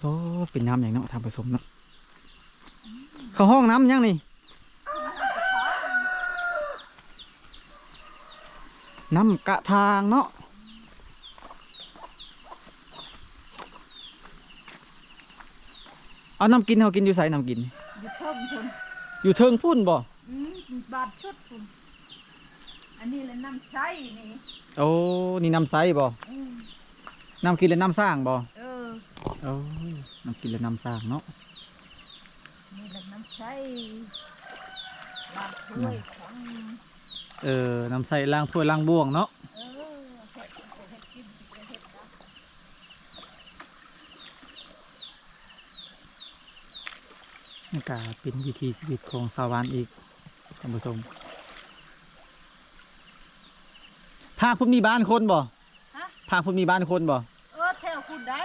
โอ้เป็นน้ำอย่างเนาะทางผสมเนาะเข้าห้องน้ำยังนี่ น้ำกะทางเนาะเอาน้ำกินเขากินอยู่ใส่น้ำกิน อยู่เทิงพุ่นอยู่เทิงพุ่นบ่อืมบาดชุดพุ่นอันนี้เลยน้ำใช้นี่ โอ้ นี่น้ำใสบ่อืมน้ำกินและน้ำสร้างบ่เออ โอ้ยน้ำกินและน้ำสร้างเนาะนี่แหละน้ำใช้บาดถ้วยของเออน้ำใสล้างถ้วยล้างบ่วงเนาะเออเฮ็ดเฮ็ดกินเฮ็ดนะนี่ก็เป็นวิถีชีวิตของชาวบ้านอีกท่านผู้ชมภาคพุ่นมีบ้านคนบ่ฮะภาคพุ่นมีบ้านคนบ่ เออแถวคุณได้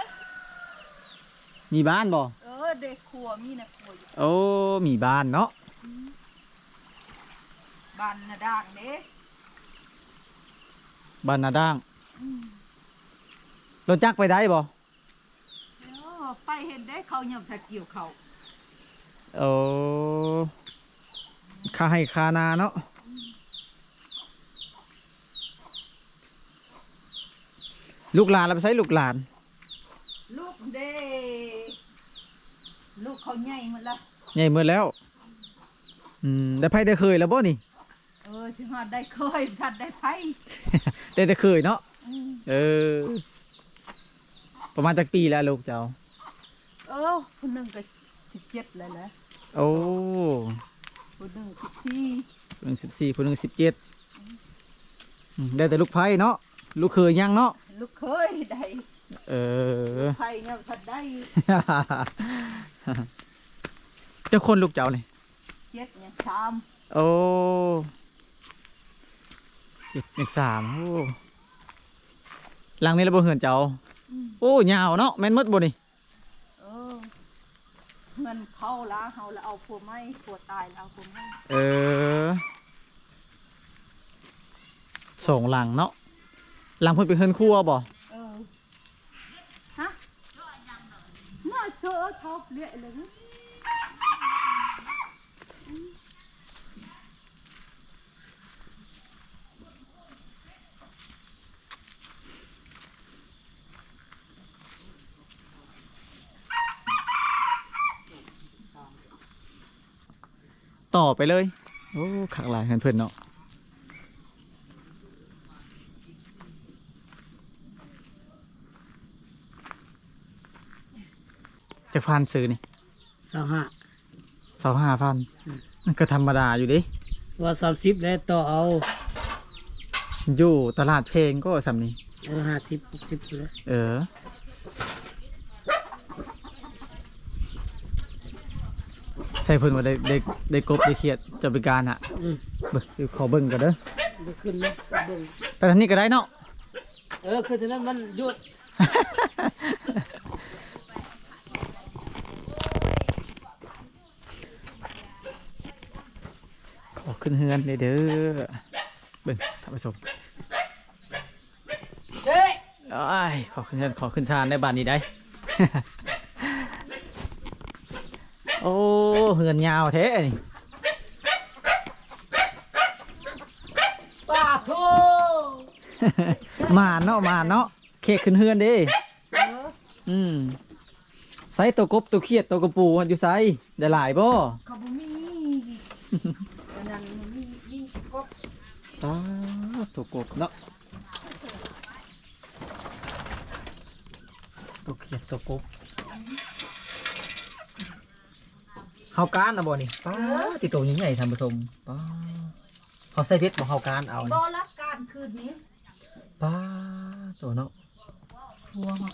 มีบ้านบ่เออเด็กครัวมีนะครัวอยู่โอ้มีบ้านเนาะบ้านนาด่างเด้บ้านนาด่างอืมรถจักรไปได้บ่เออไปเห็นได้เขาย่ำถ้าเกี่ยวเขาโอ้ค่าให้ค่านาเนาะลูกหลานเราไปใช้ลูกหลาน ลูกเด้ ลูกเขาใหญ่หมดละใหญ่เมื่อแล้ว อืมได้ไพ่ได้เคยแล้วบ่นี่เออสิฮอดได้เคยทัดได้ไผได้แต่เคยเนาะอืมเออ ประมาณจักปีแล้วลูกเจ้า เออคนหนึ่งก็สิบเจ็ดเลยแหละโอ้คนหนึ่งสิบสี่คนหนึ่งสิบสี่คนหนึ่งสิบเจ็ดได้แต่ลูกไพ่เนาะลูกเคยยังเนาะลูกเคยได้ เออไผเนี่ยทัดได้เจ้าคนลูกเจ้าเลยเจ็ดเนี่ยชามโอ้เจ็ดหนึ่งสามโอ้หลังนี้เราบ่เหือนเจ้าอืมโอ้ยาวเนาะแม่นหมดบ่นี่เออเงินเข้าละเฮาแล้วเอาผัวไม้ผัวตายแล้วเอาผัวไม้เออสองหลังเนาะหลังเพิ่นไปเฮือนครัวบ่ เออฮะน่า เจอชอบเละเลยนะต่อไปเลย โอ้ขักหลายเพื่อนเนาะ จะพันซื้อนี่สามห้าสองห้าพันมันก็ธรรมดาอยู่ดิว่าสามสิบแล้วต่อเอา อยู่ตลาดเพลงก็สำนี้เออห้าสิบหกสิบอยู่แล้วเออใส่เพิ่นว่าได้ได้ได้กบได้เขียดจะไปการฮะอืมเบิ่งเดี๋ยวขอเบิ่งกันเด้อเดี๋ยวขึ้นนะเบิ่งไปทางนี้ก็ได้เนาะ เออคือฉะนั้นมันหยุด ขอขึ้นเฮือนเลยเด้อเบิ่งท่านผู้ชมเจ๊อ้ายขอขึ้นเฮือนขอขึ้นศาลได้บานนี้ได้ โอ้เฮือนยาวแท้นี่ป้าโทมาเนาะมาเนาะเคกขึ้นเฮือนเด้เอออืมใส่ตัวกบตัวเขียดตัวกระปูอยู่ไสได้หลายบ่เขาบ่มีอันนั้นมีมีกบ อ้าตัวกบเนาะตัวเขียดตัวกบเฮาการนะบ่นี่ป้าติดตัวใหญ่ๆท่านผู้ชมป้าเขาใส่เพชรบ่เฮาการเอานี่บ่ละการคืนนี้ป้าตัวเนาะผัวเขา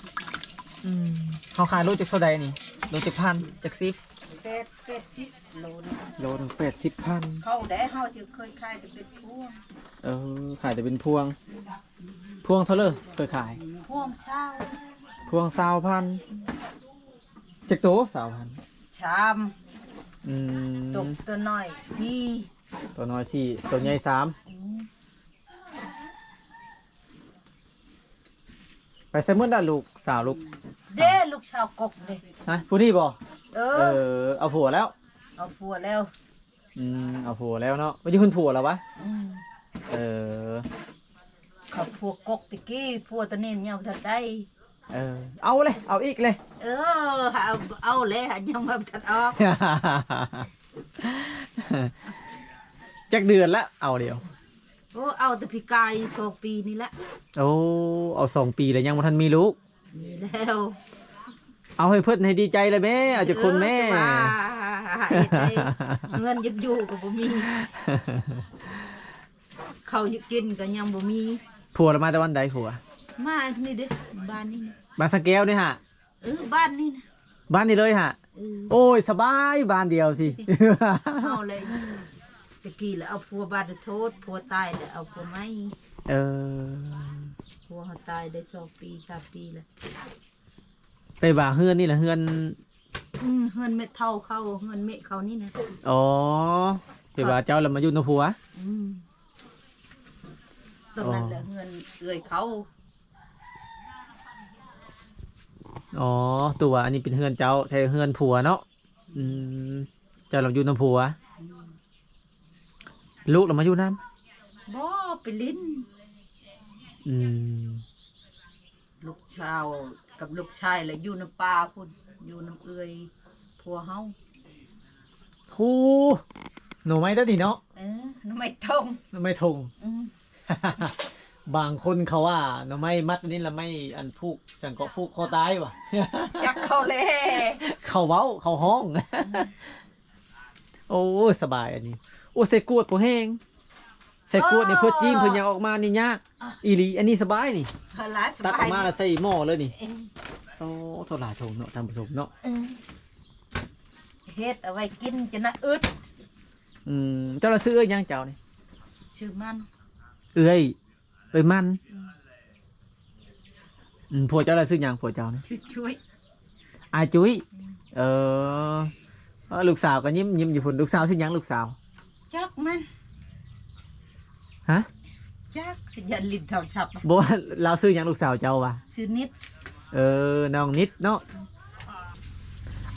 อืมเขาขายโลจักเท่าใดนี่โลจักพันจักสิบ เป็ดเป็ดสิบโลนะโลหนึงแปดสิบพันเขาได้เฮาสิเคยขายแต่เป็ดพวงเออขายแต่เป็นพวง พวงเท่าเลยเคยขาย พวงเช้าพวงสาวพันจักโตสาวพันชามอืมตกตัวน้อยสี่ตัวน้อยสี่ตัวใหญ่สามไปใส่เมื่อได้ลูกสาวลูกเด้ลูกชาวกกเด้ฮะผู้นี่บ่ เอเออ อ เอาผัวแล้ว เอาผัวแล้วอืม เอาผัวแล้วเนาะไม่ใช่คุณผัวแล้ววะ อืมเออ เขาผัวกกตะกี้ผัวตัวนี้ยังบ่ทันได้เออ เอาเลย เอาอีกเลย เออเอาเอาเลยยังบ่ทันออกจักเดือนละเอาเดียว โอ้เอาแต่พี่กายโชคปีนี่แหละโอ้ เอาสองปีแล้วยังบ่ทันมีลูกมีแล้ว เอาให้เพิ่นให้ดีใจเลยแม่เอาจากคนแม่ เออจะว่าเฮ็ดได้เงินยังอยู่ก็บ่มีเขาวจะกินก็ยังบ่มี ผัวเรามาแต่วันใดผัว มานี่เด้อบ้านนี่นะบ้านสะแก้วนี่ฮะ เออบ้านนี่นะบ้านนี้เลยฮะ เออโอ้ยสบายบ้านเดียวสิ เอาเลยตะกี้แล้วเอาผัวบาดโทษผัวตายแล้วเอาผัวไม่เออผัวเขาตายได้สองปีสามปีแล้ว ไปบ่าเฮือนนี่แหละเฮือน อืมเฮือนเม็ดเท่าเข้าเฮือนเม็ดเขานี่นะอ๋อไปบ่าเจ้าแล้วมาอยู่นำผัว อืมตรงนั้นแหละเฮือนเอื่อยเขาอ๋อ ตัวอันนี้เป็นเฮือนเจ้าแทเฮือนผัวเนาะอืมเจ้าเราอยู่นำผัว ลูกเรามาอยู่น้บ่ไปลิ้นำอืม ลูกชาวกับลูกชายแล้วอยู่น้ำปลาพุ่นอยู่น้ำเอื่อยผัวเฮาฮูหนูไม่ได้ดิเนาะเออน้ำไม่ต้องหนูไม่ทง อืมบางคนเขาว่าหนูไม่มัดนี่ละไม่อันผูกสังเกาะผูกคอตายวะจักเขาแลเขาเว้าเขาห้อง โอ้สบายอันนี้ โอ้ใส่กวดพอแห้ง ใส่กวดนี่เพื่อจิ้มเพื่อหยังออกมานี่ยากอีหลีอันนี้สบายนี่เฮาละสตักบาออยกมาแล้วใส่หม้อเลยนี่เองโอ้โทษหลายโถงเนาะทำผสมเนาะเออเฮ็ดเอาไว้กินจะน่ะอึดอืมเจ้าละซื้อเอ้ยยังเจ้านี่ชื่อมันเอ้ยเอ้ยมันอืมผัวเจ้าละซื้อหยังผัวเจ้านี่ชื่อช่วยอาจุ้ยเออเออลูกสาวก็ยิ้มยิ้มอยู่พุ่นลูกสาวซื้อหยังลูกสาว จักมัน ฮะจักอย่าลิ้นโทรศัพท์บอกว่าเราซื้อหยังลูกสาวเจ้าวะชื่อนิดเออน้องนิดเนาะ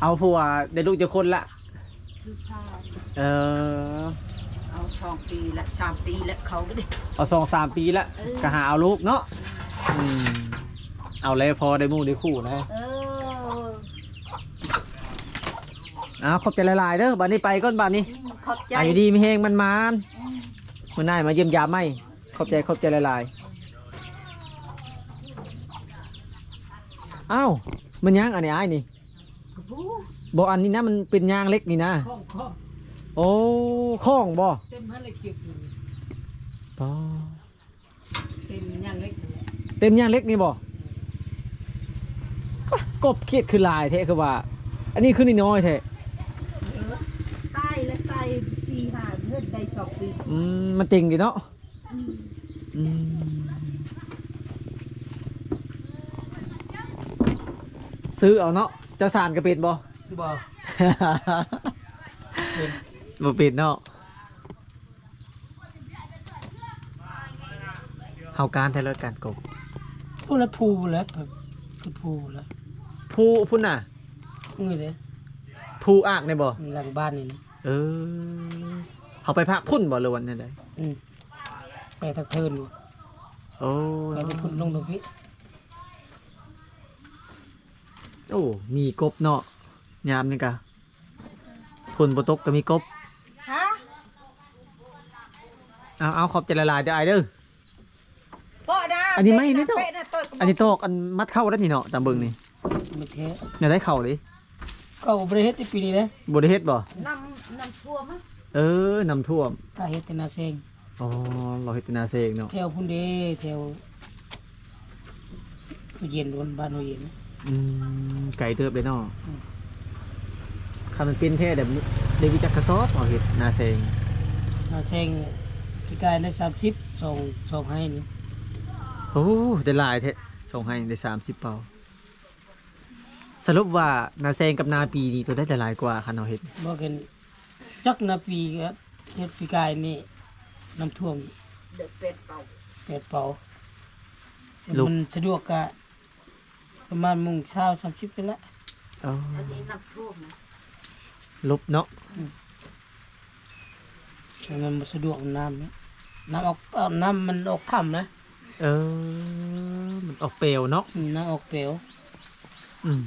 เอาผัวได้ลูกจะคนละคือพาเออเอาสองปีละสามปีละเขาก็ได้เอาสองสามปีละเออก็หาเอาลูกเนาะอืมเอาเลยพอได้หมู่ได้คู่นะ เออเอาขอบใจหลายๆเด้อบัดนี้ไปก่อนบัดนี้ขอบใจ อายุดีมีเฮงมันมาน มันน่ายมาเยี่ยมยามไหมขอบใจขอบใจหลายๆอ้าวมันยังอันนี้อ้ายนี่บูบ่อันนี้นะมันเป็นยางเล็กนี่นะข้องข้องโอ้ข้องบ่เต็มหันเลยเขียวอยู่นี่อ๋อเต็มย่างเล็กอยู่เนี่ยเต็มยางเล็กนี่บ่ปะกบเขียดคือลายแท้คือว่า อันนี้คือน้อยๆแท้ ตายและตายสี่ห้าเลือด ได้สองปีอืมมันเต็งดีเนาะอืมอืมซื้อเอาเนาะเจ้าสารก็เป็นบ่ บ่บ่เป็นเนาะเฮาการแท้เลิศการกบพูดแล้วพูแล้วแบบคือพูแล้วผู้พุ่นน่ะ นี่เลยผู้อากในบ่หลังบ้านนี่นะเออ เฮาไปพักพุ่นบ่เลยวันนั้นได้อืมไปทางเทินบ่โอ้ไปทางพุ่นลงตรงนี้โอ้ มีกบเนาะยามนี่กะฝนบ่ตกก็มีกบฮะเอาเอาขอบใจละลายเด้อไอายเด้อก็ได้อันนี้ไม่นี่เนาะเป๊ะนะเป๊ะนะอันนี้ตอกอันมัดเข้าได้นี่เนาะตามเบิ่งนี่ไม่แท้อย่าได้เข้าเลยก็บ่ได้เฮ็ดในปีนี้นะบ่ได้เฮ็ดบ่น้ำน้ำท่วมอะ เออน้ำท่วมถ้าเฮ็ดแต่นาเซงอ๋อเราเฮ็ดเป็นนาเซงเนาะแถวพุ่นเด้แถวตู้เย็นบนบ้านตู้เย็นนะอืมไก่เติบเลยเนาะคันมันเป็นแท้แบบได้วิจักกระสอบเอาเฮ็ดนาเซงนาเซงพี่กายได้30ส่งส่งให้นี่โอ้ได้หลายแท้ส่งให้ได้30เป่าสรุปว่านาเซงกับนาปีนี่ตัวได้จะหลายกว่าคันเอาเฮ็ดบ่เกิน จักนาปีก็เฮ็ดพี่กายนี่น้ำท่วมเดือดเป็ดเป่าแปดเป่ามันสะดวกกะประมาณโมุงเช้าสามสิบกันละอ๋ออันนี้น้ำท่วมนะลบเนาะแต่มันบ่สะดวกน้ำเนี่ยน้ำออกเอาน้ำมันออกค่ำนะเออ มันออกเปลวเนาะอืมน้ำออกเปลวอืม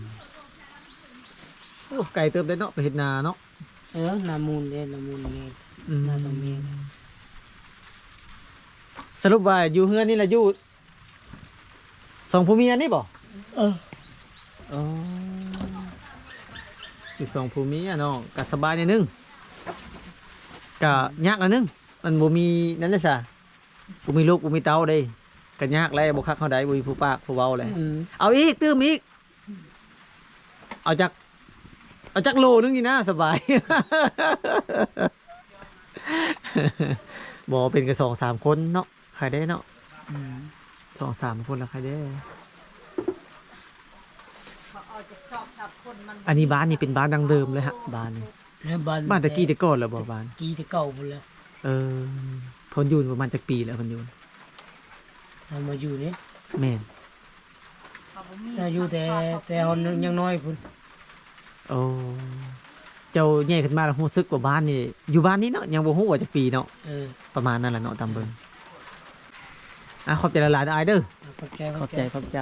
โอ้ไก่เติมได้เนาะไปเฮ็ดนาเนาะ เออน้ำมูลเนี่ยน้ำมูลเนี่ยอืมน่าต้องมีสรุปว่าอยู่เฮือนนี่แหละอยู่สองผู้เมียนี่บ่เอออ๋ออยู่สองผู้เมียเนาะก็สบายนิดนึงก็ยากอันนึงมันบ่มีนั่นเลยซะบ่มีลูกบ่มีเต้าเด้ก็ยากแล้วบ่คักเฮาได้บ่มีผู้ปากผู้เว้าเลยอืมเอาอีกตื้มอีกเอาจาก เอาจากโลนึงนี่นะสบายบอกเป็นกันสองสามคนเนาะใครได้เนาะอืมสองสามคนแล้วใครได้เขาเอาจะชอบชอบคนมันอันนี้บ้านนี่เป็นบ้านดังเดิมเลยฮะบ้านนี่แล้วบ้านบ้านตะกี้แต่ก่อนแล้วบอกบ้านกี้แต่เก่าพุ่นแล้วเออเพนอยูนประมาณจากปีแล้วเพนอยูนเรามาอยู่นี่แม่นเขาบ่มีแต่อยู่แต่แต่เอายังน้อยพุ่น โอ้เจ้าแย่ขึ้นมาแล้วรู้สึกว่าบ้านนี่อยู่บ้านนี้เนาะยังบ่ฮู้ว่าจากปีเนาะเออประมาณนั้นแหละเนาะตามเบิ่งอะขอบใจละลายๆเด้อ ขอบใจขอบใจขอบใจ